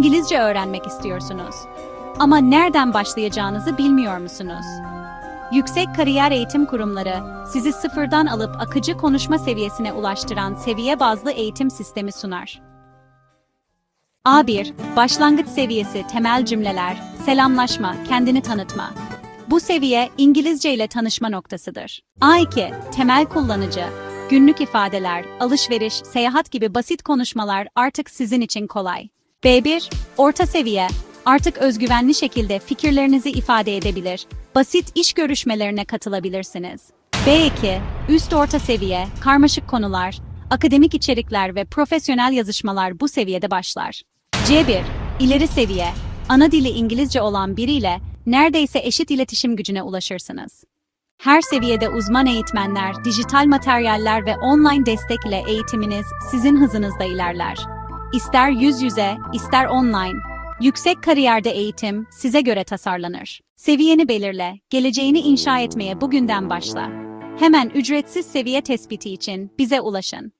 İngilizce öğrenmek istiyorsunuz. Ama nereden başlayacağınızı bilmiyor musunuz? Yüksek Kariyer Eğitim Kurumları sizi sıfırdan alıp akıcı konuşma seviyesine ulaştıran seviye bazlı eğitim sistemi sunar. A1 Başlangıç seviyesi temel cümleler, selamlaşma, kendini tanıtma. Bu seviye İngilizce ile tanışma noktasıdır. A2 Temel kullanıcı, günlük ifadeler, alışveriş, seyahat gibi basit konuşmalar artık sizin için kolay. B1 Orta seviye, artık özgüvenli şekilde fikirlerinizi ifade edebilir, basit iş görüşmelerine katılabilirsiniz. B2 Üst orta seviye, karmaşık konular, akademik içerikler ve profesyonel yazışmalar bu seviyede başlar. C1 İleri seviye, ana dili İngilizce olan biriyle neredeyse eşit iletişim gücüne ulaşırsınız. Her seviyede uzman eğitmenler, dijital materyaller ve online destek ile eğitiminiz sizin hızınızda ilerler. İster yüz yüze, ister online, yüksek kariyerde eğitim size göre tasarlanır. Seviyeni belirle, geleceğini inşa etmeye bugünden başla. Hemen ücretsiz seviye tespiti için bize ulaşın.